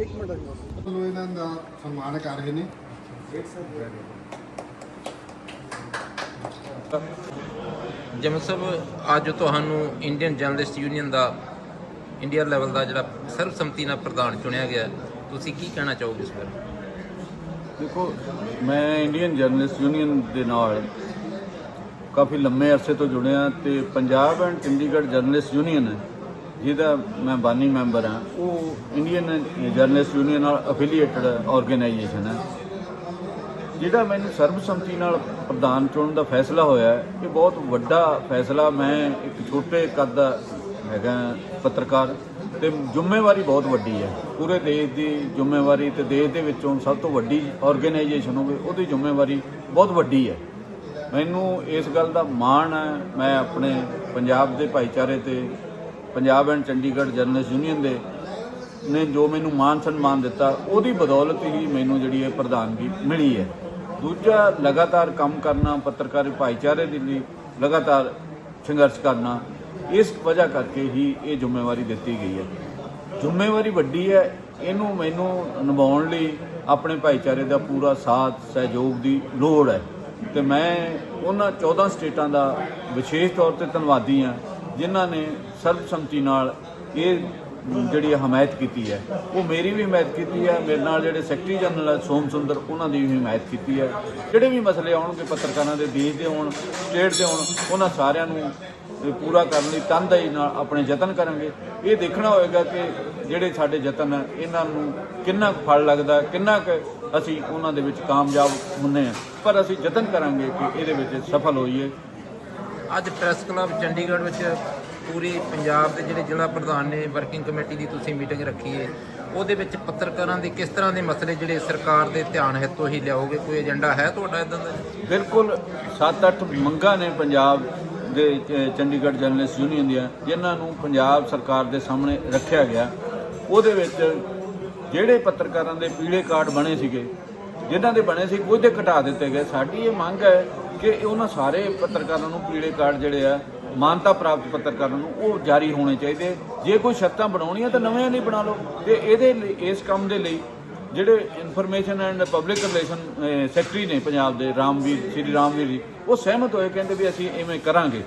ਇੱਕ ਮਿੰਟ ਅਗਲਾ ਨੂੰ ਇਹਨਾਂ ਦਾ ਸਨਮਾਨ ਕਰ ਰਹੇ ਨੇ। ਜਮਲ ਸਾਹਿਬ ਅੱਜ ਤੁਹਾਨੂੰ ਇੰਡੀਅਨ ਜਰਨਲਿਸਟ ਯੂਨੀਅਨ ਦਾ ਇੰਡੀਆ ਲੈਵਲ ਦਾ ਜਿਹੜਾ ਸਰਬਸੰਮਤੀ ਨਾਲ ਪ੍ਰਧਾਨ ਚੁਣਿਆ ਗਿਆ ਤੁਸੀਂ ਕੀ ਕਹਿਣਾ ਚਾਹੋਗੇ ਇਸ ਬਾਰੇ? ਦੇਖੋ ਮੈਂ ਇੰਡੀਅਨ ਜਰਨਲਿਸਟ ਯੂਨੀਅਨ ਦੇ ਨਾਲ ਕਾਫੀ ਲੰਮੇ ਅਰਸੇ ਤੋਂ ਜੁੜਿਆ ਤੇ Punjab and Chandigarh journalist union ਹੈ। ਜਿਹਦਾ ਮੈਂ ਬਾਨੀ ਮੈਂਬਰ ਹਾਂ, ਉਹ ਇੰਡੀਅਨ ਜਰਨਲਿਸਟ ਯੂਨੀਅਨ ਨਾਲ ਅਫੀਲੀਏਟਡ ਆਰਗੇਨਾਈਜੇਸ਼ਨ ਹੈ। ਜਿਹੜਾ ਮੈਨੂੰ ਸਰਬਸੰਮਤੀ ਨਾਲ ਪ੍ਰਧਾਨ ਚੁਣਨ ਦਾ ਫੈਸਲਾ ਹੋਇਆ ਇਹ ਬਹੁਤ ਵੱਡਾ ਫੈਸਲਾ, ਮੈਂ ਇੱਕ ਛੋਟੇ ਕੱਦ ਦਾ ਹੈਗਾ ਪੱਤਰਕਾਰ ਤੇ ਜ਼ਿੰਮੇਵਾਰੀ ਬਹੁਤ ਵੱਡੀ ਹੈ। ਪੂਰੇ ਦੇਸ਼ ਦੀ ਜ਼ਿੰਮੇਵਾਰੀ ਤੇ ਦੇਸ਼ ਦੇ ਵਿੱਚੋਂ ਸਭ ਤੋਂ ਵੱਡੀ ਆਰਗੇਨਾਈਜੇਸ਼ਨ ਹੋਵੇ, ਉਹਦੀ ਜ਼ਿੰਮੇਵਾਰੀ ਬਹੁਤ ਵੱਡੀ ਹੈ। ਮੈਨੂੰ ਇਸ ਗੱਲ ਦਾ ਮਾਣ ਹੈ, ਮੈਂ ਆਪਣੇ ਪੰਜਾਬ ਦੇ ਭਾਈਚਾਰੇ ਤੇ Punjab and Chandigarh journalist union ਦੇ ਨੇ ਜੋ ਮੈਨੂੰ ਮਾਨ ਸਨਮਾਨ ਦਿੱਤਾ, ਉਹਦੀ ਬਦੌਲਤ ਹੀ ਮੈਨੂੰ ਜਿਹੜੀ ਇਹ ਪ੍ਰਧਾਨਗੀ ਮਿਲੀ ਹੈ। ਦੂਜਾ, ਲਗਾਤਾਰ ਕੰਮ ਕਰਨਾ, ਪੱਤਰਕਾਰ ਭਾਈਚਾਰੇ ਦੇ ਲਈ ਲਗਾਤਾਰ ਸੰਘਰਸ਼ ਕਰਨਾ, ਇਸ ਵਜ੍ਹਾ ਕਰਕੇ ਹੀ ਇਹ ਜ਼ਿੰਮੇਵਾਰੀ ਦਿੱਤੀ ਗਈ ਹੈ। ਜ਼ਿੰਮੇਵਾਰੀ ਵੱਡੀ ਹੈ, ਇਹਨੂੰ ਮੈਨੂੰ ਨਿਭਾਉਣ ਲਈ ਆਪਣੇ ਭਾਈਚਾਰੇ ਦਾ ਪੂਰਾ ਸਾਥ, ਸਹਿਯੋਗ ਦੀ ਲੋੜ ਹੈ। ਤੇ ਮੈਂ ਉਹਨਾਂ 14 ਸਟੇਟਾਂ ਦਾ ਵਿਸ਼ੇਸ਼ ਤੌਰ ਤੇ ਧੰਨਵਾਦੀ ਹਾਂ। ਜਿਨ੍ਹਾਂ ਨੇ ਸਰਬਸੰਮਤੀ ਨਾਲ ਇਹ ਜਿਹੜੀ ਹਮਾਇਤ ਕੀਤੀ ਹੈ, ਉਹ ਮੇਰੀ ਵੀ ਹਮਾਇਤ ਕੀਤੀ ਹੈ, ਮੇਰੇ ਨਾਲ ਜਿਹੜੇ ਸੈਕਟਰੀ ਜਨਰਲ ਹੈ, ਸੋਮ ਸੁੰਦਰ, ਉਹਨਾਂ ਦੀ ਵੀ ਹਮਾਇਤ ਕੀਤੀ ਹੈ। ਜਿਹੜੇ ਵੀ ਮਸਲੇ ਆਉਣਗੇ, ਪੱਤਰਕਾਰਾਂ ਦੇ ਦੇਸ਼ ਦੇ ਹੋਣ, ਸਟੇਟ ਦੇ ਹੋਣ, ਉਹਨਾਂ ਸਾਰਿਆਂ ਨੂੰ ਪੂਰਾ ਕਰਨ ਲਈ ਤਨਦੇਹੀ ਨਾਲ ਆਪਣੇ ਯਤਨ ਕਰਾਂਗੇ। ਇਹ ਦੇਖਣਾ ਹੋਏਗਾ ਕਿ ਜਿਹੜੇ ਸਾਡੇ ਯਤਨ ਹੈ, ਇਹਨਾਂ ਨੂੰ ਕਿੰਨਾ ਕੁ ਫਲ ਲੱਗਦਾ, ਕਿੰਨਾ ਕੁ ਅਸੀਂ ਉਹਨਾਂ ਦੇ ਵਿੱਚ ਕਾਮਯਾਬ ਹੁੰਨੇ ਆ ਪਰ ਅਸੀਂ ਯਤਨ ਕਰਾਂਗੇ ਕਿ ਇਹਦੇ ਵਿੱਚ ਸਫਲ ਹੋਈਏ। ਅੱਜ ਪ੍ਰੈਸ ਕਲੱਬ ਚੰਡੀਗੜ੍ਹ ਵਿੱਚ ਪੂਰੀ ਪੰਜਾਬ ਦੇ ਜਿਹੜੇ ਜ਼ਿਲ੍ਹਾ ਪ੍ਰਧਾਨ ਨੇ ਵਰਕਿੰਗ ਕਮੇਟੀ ਦੀ ਤੁਸੀਂ ਮੀਟਿੰਗ ਰੱਖੀ ਹੈ ਉਹਦੇ ਵਿੱਚ ਪੱਤਰਕਾਰਾਂ ਦੇ ਕਿਸ ਤਰ੍ਹਾਂ ਦੇ ਮਸਲੇ ਜਿਹੜੇ ਸਰਕਾਰ ਦੇ ਧਿਆਨ ਹਿੱਤੋਂ ਹੀ ਲਿਆਓਗੇ? ਕੋਈ ਏਜੰਡਾ ਹੈ ਤੁਹਾਡਾ ਇਦਾਂ ਦਾ? ਬਿਲਕੁਲ 7-8 ਮੰਗਾਂ ਨੇ ਪੰਜਾਬ ਦੇ ਚੰਡੀਗੜ੍ਹ ਜਰਨਲਿਸਟ ਯੂਨੀਅਨ ਦੀਆਂ, ਜਿਨ੍ਹਾਂ ਨੂੰ ਪੰਜਾਬ ਸਰਕਾਰ ਦੇ ਸਾਹਮਣੇ ਰੱਖਿਆ ਗਿਆ। ਉਹਦੇ ਵਿੱਚ ਜਿਹੜੇ ਪੱਤਰਕਾਰਾਂ ਦੇ ਪੀਲੇ ਕਾਰਡ ਬਣੇ ਸੀਗੇ, ਜਿਨ੍ਹਾਂ ਦੇ ਬਣੇ ਸੀ, ਉਹਦੇ ਘਟਾ ਦਿੱਤੇ ਗਏ। ਸਾਡੀ ਇਹ ਮੰਗ ਹੈ ਕਿ ਉਹਨਾਂ ਸਾਰੇ ਪੱਤਰਕਾਰਾਂ ਨੂੰ ਪੀਲੇ ਕਾਰਡ ਜਿਹੜੇ ਆ, ਮਾਨਤਾ ਪ੍ਰਾਪਤ ਪੱਤਰਕਾਰਾਂ ਨੂੰ ਉਹ ਜਾਰੀ ਹੋਣੇ ਚਾਹੀਦੇ। ਜੇ ਕੋਈ ਸ਼ਰਤਾਂ ਬਣਾਉਣੀਆਂ ਤਾਂ ਨਵੇਂ ਨਹੀਂ ਬਣਾ ਲਓ। ਤੇ ਇਹਦੇ ਲਈ, ਇਸ ਕੰਮ ਦੇ ਲਈ ਜਿਹੜੇ information and public relation secretary ਨੇ ਪੰਜਾਬ ਦੇ ਰਾਮਵੀਰ, ਸ੍ਰੀ ਰਾਮਵੀਰ ਜੀ, ਉਹ ਸਹਿਮਤ ਹੋਏ, ਕਹਿੰਦੇ ਵੀ ਅਸੀਂ ਇਵੇਂ ਕਰਾਂਗੇ।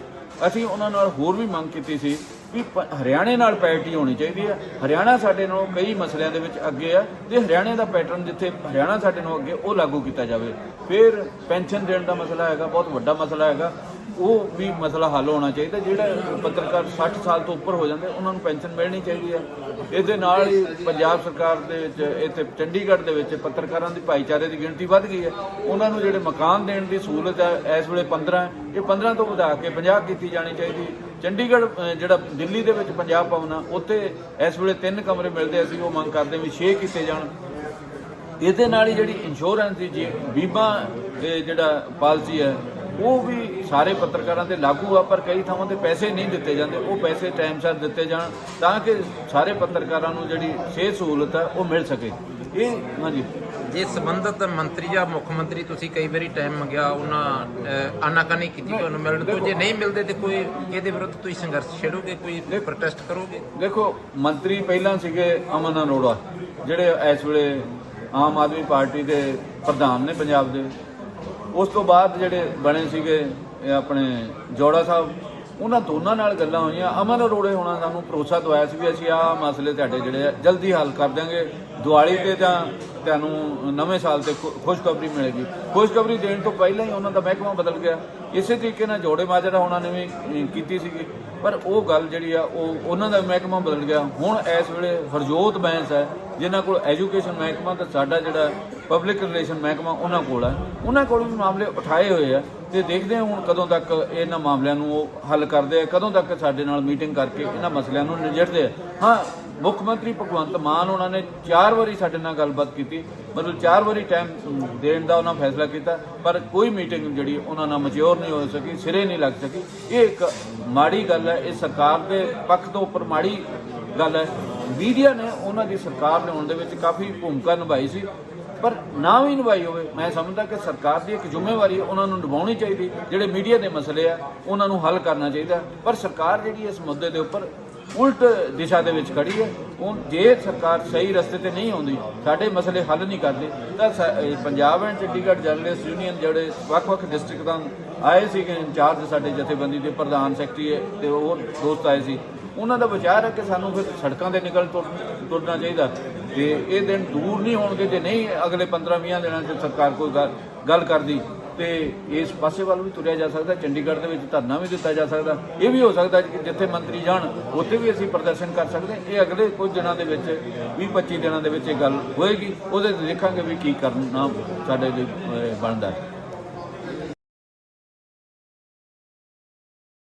ਅਸੀਂ ਉਹਨਾਂ ਨਾਲ ਹੋਰ ਵੀ ਮੰਗ ਕੀਤੀ ਸੀ ਵੀ ਪ- ਹਰਿਆਣੇ ਨਾਲ ਪੈਰਿਟੀ ਹੋਣੀ ਚਾਹੀਦੀ ਹੈ ਹਰਿਆਣਾ ਸਾਡੇ ਨਾਲੋਂ ਕਈ ਮਸਲਿਆਂ ਦੇ ਵਿੱਚ ਅੱਗੇ ਆ ਤੇ ਹਰਿਆਣੇ ਦਾ ਪੈਟਰਨ ਜਿੱਥੇ ਹਰਿਆਣਾ ਸਾਡੇ ਨਾਲੋਂ ਅੱਗੇ ਉਹ ਲਾਗੂ ਕੀਤਾ ਜਾਵੇ। ਫਿਰ ਪੈਨਸ਼ਨ ਦੇਣ ਦਾ ਮਸਲਾ ਹੈਗਾ, ਬਹੁਤ ਵੱਡਾ ਮਸਲਾ ਹੈਗਾ। ਉਹ ਵੀ ਮਸਲਾ ਹੱਲ ਹੋਣਾ ਚਾਹੀਦਾ, ਜਿਹੜਾ ਪੱਤਰਕਾਰ 60 ਸਾਲ ਤੋਂ ਉੱਪਰ ਹੋ ਜਾਂਦੇ, ਉਹਨਾਂ ਨੂੰ ਪੈਨਸ਼ਨ ਮਿਲਣੀ ਚਾਹੀਦੀ ਹੈ। ਇਹਦੇ ਨਾਲ ਹੀ ਪੰਜਾਬ ਸਰਕਾਰ ਦੇ ਵਿੱਚ, ਇੱਥੇ ਚੰਡੀਗੜ੍ਹ ਦੇ ਵਿੱਚ ਪੱਤਰਕਾਰਾਂ ਦੀ ਭਾਈਚਾਰੇ ਦੀ ਗਿਣਤੀ ਵੱਧ ਗਈ ਹੈ। ਉਹਨਾਂ ਨੂੰ ਜਿਹੜੇ ਮਕਾਨ ਦੇਣ ਦੀ ਸਹੂਲਤ ਹੈ, ਇਸ ਵੇਲੇ 15 ਇਹ 15 ਤੋਂ ਵਧਾ ਕੇ 50 ਕੀਤੀ ਜਾਣੀ ਚਾਹੀਦੀ ਚੰਡੀਗੜ੍ਹ ਜਿਹੜਾ ਦਿੱਲੀ ਦੇ ਵਿੱਚ ਪੰਜਾਬ ਭਵਨ ਆ, ਉੱਥੇ ਇਸ ਵੇਲੇ ਤਿੰਨ ਕਮਰੇ ਮਿਲਦੇ ਅਸੀਂ ਉਹ ਮੰਗ ਕਰਦੇ ਵੀ 6 ਕੀਤੇ ਜਾਣ। ਇਹਦੇ ਨਾਲ ਹੀ ਜਿਹੜੀ ਇੰਸ਼ੋਰੈਂਸ ਦੀ ਜੀ, ਬੀਮਾ ਇਹ ਜਿਹੜਾ ਪਾਲਿਸੀ ਹੈ ਉਹ ਵੀ ਸਾਰੇ ਪੱਤਰਕਾਰਾਂ ਤੇ ਲਾਗੂ ਆ ਪਰ ਕਈ ਥਾਵਾਂ ਤੇ ਪੈਸੇ ਨਹੀਂ ਦਿੱਤੇ ਜਾਂਦੇ। ਉਹ ਪੈਸੇ ਟਾਈਮ ਸਿਰ ਦਿੱਤੇ ਜਾਣ ਤਾਂ ਕਿ ਸਾਰੇ ਪੱਤਰਕਾਰਾਂ ਨੂੰ ਜਿਹੜੀ ਸਿਹਤ ਸਹੂਲਤ ਹੈ ਉਹ ਮਿਲ ਸਕੇ। ਇਹ ਹਾਂਜੀ। ਜੇ ਸੰਬੰਧਤ ਮੰਤਰੀ ਜਾਂ ਮੁੱਖ ਮੰਤਰੀ ਤੁਸੀਂ ਕਈ ਵਾਰੀ ਟਾਈਮ ਮੰਗਿਆ ਉਹਨਾਂ ਆਨਾਕਾਨੀ ਕੀਤੀ ਤੁਹਾਨੂੰ ਮਿਲਣ ਤੋਂ ਜੇ ਨਹੀਂ ਮਿਲਦੇ ਤੇ ਕੋਈ ਇਹਦੇ ਵਿਰੁੱਧ ਤੁਸੀਂ ਸੰਘਰਸ਼ ਛੇੜੋਗੇ ਕੋਈ ਪ੍ਰੋਟੈਸਟ ਕਰੋਗੇ? ਦੇਖੋ ਮੰਤਰੀ ਪਹਿਲਾਂ ਸੀਗੇ ਅਮਨ ਅਰੋੜਾ ਜਿਹੜੇ ਇਸ ਵੇਲੇ ਆਮ ਆਦਮੀ ਪਾਰਟੀ ਦੇ ਪ੍ਰਧਾਨ ਨੇ ਪੰਜਾਬ ਦੇ। ਉਸ ਤੋਂ ਬਾਅਦ ਜਿਹੜੇ ਬਣੇ ਸੀਗੇ ਆਪਣੇ ਜੋੜਾ ਸਾਹਿਬ, ਉਹਨਾਂ ਦੋਨਾਂ ਨਾਲ ਗੱਲਾਂ ਹੋਈਆਂ। ਅਮਨ ਅਰੋੜੇ ਹੋਣਾ ਸਾਨੂੰ ਭਰੋਸਾ ਦਵਾਇਆ ਸੀ ਵੀ ਅਸੀਂ ਆਹ ਮਸਲੇ ਤੁਹਾਡੇ ਜਿਹੜੇ ਆ, ਜਲਦੀ ਹੱਲ ਕਰ ਦਿਆਂਗੇ। ਦੀਵਾਲੀ ਤੇ ਜਾਂ ਤੁਹਾਨੂੰ ਨਵੇਂ ਸਾਲ ਤੇ ਖੁ- ਖੁਸ਼ਖਬਰੀ ਮਿਲੇਗੀ। ਖੁਸ਼ਖਬਰੀ ਦੇਣ ਤੋਂ ਪਹਿਲਾਂ ਹੀ ਉਹਨਾਂ ਦਾ ਮਹਿਕਮਾ ਬਦਲ ਗਿਆ। ਇਸੇ ਤਰੀਕੇ ਨਾਲ ਜੋੜੇ ਮਾਜਰਾ ਹੋਣਾ ਨੇ ਵੀ ਕੀਤੀ ਸੀਗੀ। ਪਰ ਉਹ ਗੱਲ ਜਿਹੜੀ ਆ, ਉਹ ਉਹਨਾਂ ਦਾ ਮਹਿਕਮਾ ਬਦਲ ਗਿਆ। ਹੁਣ ਇਸ ਵੇਲੇ ਹਰਜੋਤ ਬੈਂਸ ਹੈ, ਜਿਨ੍ਹਾਂ ਕੋਲ ਐਜੂਕੇਸ਼ਨ ਮਹਿਕਮਾ ਤੇ ਸਾਡਾ ਜਿਹੜਾ ਪਬਲਿਕ ਰਿਲੇਸ਼ਨ ਮਹਿਕਮਾ ਉਹਨਾਂ ਕੋਲ ਹੈ ਉਹਨਾਂ ਕੋਲ ਵੀ ਮਾਮਲੇ ਉਠਾਏ ਹੋਏ ਆ ਤੇ ਦੇਖਦੇ ਹਾਂ ਹੁਣ ਕਦੋਂ ਤੱਕ ਇਹਨਾਂ ਮਾਮਲਿਆਂ ਨੂੰ ਉਹ ਹੱਲ ਕਰਦੇ ਆ, ਕਦੋਂ ਤੱਕ ਸਾਡੇ ਨਾਲ ਮੀਟਿੰਗ ਕਰਕੇ ਇਹਨਾਂ ਮਸਲਿਆਂ ਨੂੰ ਨਿਜੜਦੇ ਆ। ਹਾਂ, ਮੁੱਖ ਮੰਤਰੀ ਭਗਵੰਤ ਮਾਨ ਉਹਨਾਂ ਨੇ ਚਾਰ ਵਾਰੀ ਸਾਡੇ ਨਾਲ ਗੱਲਬਾਤ ਕੀਤੀ, ਮਤਲਬ ਚਾਰ ਵਾਰੀ ਟਾਈਮ ਦੇਣ ਦਾ ਉਹਨਾਂ ਫੈਸਲਾ ਕੀਤਾ, ਪਰ ਕੋਈ ਮੀਟਿੰਗ ਜਿਹੜੀ ਉਹਨਾਂ ਨਾਲ ਮਚਿਓਰ ਨਹੀਂ ਹੋ ਸਕੀ, ਸਿਰੇ ਨਹੀਂ ਲੱਗ ਸਕੀ। ਇਹ ਇੱਕ ਮਾੜੀ ਗੱਲ ਹੈ, ਇਹ ਸਰਕਾਰ ਦੇ ਪੱਖ ਤੋਂ ਉੱਪਰ ਮਾੜੀ ਗੱਲ ਹੈ। ਮੀਡੀਆ ਨੇ ਉਹਨਾਂ ਦੀ ਸਰਕਾਰ ਲਿਆਉਣ ਦੇ ਵਿੱਚ ਕਾਫੀ ਭੂਮਿਕਾ ਨਿਭਾਈ ਸੀ। ਪਰ ਨਾ ਵੀ ਨਿਭਾਈ ਹੋਵੇ, ਮੈਂ ਸਮਝਦਾ ਕਿ ਸਰਕਾਰ ਦੀ ਇੱਕ ਜ਼ਿੰਮੇਵਾਰੀ ਹੈ, ਉਹਨਾਂ ਨੂੰ ਨਿਭਾਉਣੀ ਚਾਹੀਦੀ। ਜਿਹੜੇ ਮੀਡੀਆ ਦੇ ਮਸਲੇ ਆ, ਉਹਨਾਂ ਨੂੰ ਹੱਲ ਕਰਨਾ ਚਾਹੀਦਾ। ਪਰ ਸਰਕਾਰ ਜਿਹੜੀ ਇਸ ਮੁੱਦੇ ਦੇ ਉੱਪਰ ਉਲਟ ਦਿਸ਼ਾ ਦੇ ਵਿੱਚ ਖੜੀ ਹੈ, ਉਹ ਜੇ ਸਰਕਾਰ ਸਹੀ ਰਸਤੇ ਤੇ ਨਹੀਂ ਆਉਂਦੀ, ਸਾਡੇ ਮਸਲੇ ਹੱਲ ਨਹੀਂ ਕਰਦੀ, ਤਾਂ Punjab and Chandigarh journalist union ਜਿਹੜੇ ਵੱਖ-ਵੱਖ ਡਿਸਟ੍ਰਿਕਟਾਂ ਆਏ ਸੀ ਕਿ ਇੰਚਾਰਜ ਸਾਡੇ ਜਥੇਬੰਦੀ ਦੇ ਪ੍ਰਧਾਨ ਸੈਕਟਰੀ ਤੇ ਹੋਰ ਦੋਸਤ ਆਏ ਸੀ, ਉਹਨਾਂ ਦਾ ਵਿਚਾਰ ਹੈ ਕਿ ਸਾਨੂੰ ਫਿਰ ਸੜਕਾਂ ਤੇ ਨਿਕਲ ਤੁਰ- ਤੁਰਨਾ ਚਾਹੀਦਾ। ਤੇ ਇਹ ਦਿਨ ਦੂਰ ਨਹੀਂ ਹੋਣਗੇ, ਜੇ ਨਹੀਂ ਅਗਲੇ 15-20 ਦਿਨਾਂ 'ਚ ਸਰਕਾਰ ਕੋਈ ਗੱਲ- ਗੱਲ ਕਰਦੀ, ਤੇ ਇਸ ਪਾਸੇ ਵੱਲ ਵੀ ਤੁਰਿਆ ਜਾ ਸਕਦਾ, ਚੰਡੀਗੜ੍ਹ ਦੇ ਵਿੱਚ ਧਰਨਾ ਵੀ ਦਿੱਤਾ ਜਾ ਸਕਦਾ। ਇਹ ਵੀ ਹੋ ਸਕਦਾ ਕਿ ਜਿੱਥੇ ਮੰਤਰੀ ਜਾਣ, ਉੱਥੇ ਵੀ ਅਸੀਂ ਪ੍ਰਦਰਸ਼ਨ ਕਰ ਸਕਦੇ ਹਾਂ। ਇਹ ਅਗਲੇ ਕੁਝ ਦਿਨਾਂ ਦੇ ਵਿੱਚ 20-25 ਦਿਨਾਂ ਦੇ ਵਿੱਚ ਇਹ ਗੱਲ ਹੋਏਗੀ। ਉਹਦੇ ਤੇ ਦੇਖਾਂਗੇ ਵੀ ਕੀ ਕਰਨਾ ਸਾਡੇ ਲਈ ਬਣਦਾ ਹੈ।